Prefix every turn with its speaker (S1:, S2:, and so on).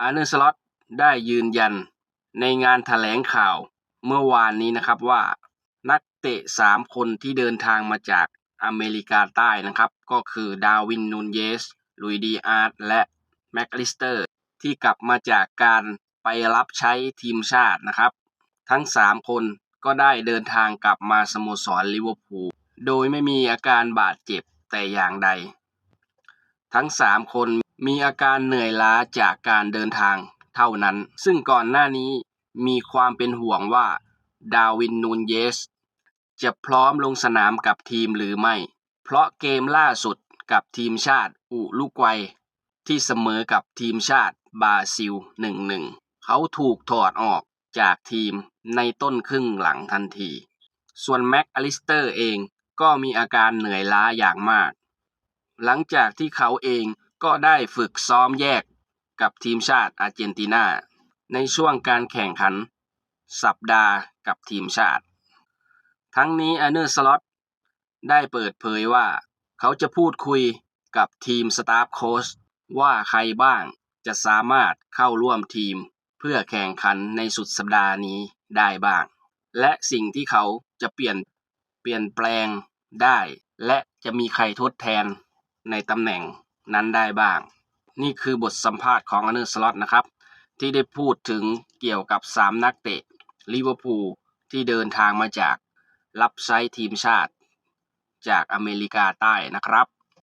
S1: อาร์เนอร์สล็อตได้ยืนยันในงานแถลงข่าวเมื่อวานนี้นะครับว่านักเตะ 3 คนที่เดินทางมาจากอเมริกาใต้นะครับ ก็คือดาวินนูนเยส ลุยดีอาร์ตและแม็กลิสเตอร์ที่กลับมาจากการไปรับใช้ทีมชาตินะครับ ทั้ง 3 คนก็ได้เดินทางกลับมาสโมสรลิเวอร์พูลโดยไม่มีอาการบาดเจ็บแต่อย่างใด ทั้ง 3 คน มีอาการเหนื่อยล้าจากการเดินทางเท่านั้น ซึ่งก่อนหน้านี้มีความเป็นห่วงว่า ดาวินนูนเยส จะพร้อมลงสนามกับทีมหรือไม่ เพราะเกมล่าสุดกับทีมชาติอุรุกวัย ที่เสมอกับทีมชาติบราซิล 1-1 เขาถูกถอดออกจากทีมในต้นครึ่งหลังทันที ส่วนแม็กอลิสเตอร์เองก็มีอาการเหนื่อยล้าอย่างมาก หลังจากที่เขาเอง ก็ได้ฝึกซ้อมแยกกับทีมชาติอาร์เจนตินาในช่วงการแข่งขัน สัปดาห์กับทีมชาติ ทั้งนี้อาร์เนอร์สล็อตได้เปิดเผยว่า เขาจะพูดคุยกับทีมสตาฟโค้ชว่าใครบ้างจะสามารถเข้าร่วมทีมเพื่อแข่งขันในสุดสัปดาห์นี้ได้บ้าง และสิ่งที่เขาจะเปลี่ยนเปลี่ยนแปลงได้ และจะมีใครทดแทนในตำแหน่ง นั้นได้บ้าง นี่คือบทสัมภาษณ์ของอเนอร์สล็อตนะครับ ที่ได้พูดถึงเกี่ยวกับ 3 นักเตะลิเวอร์พูลที่เดินทางมาจากรับใช้ทีมชาติจากอเมริกาใต้นะครับ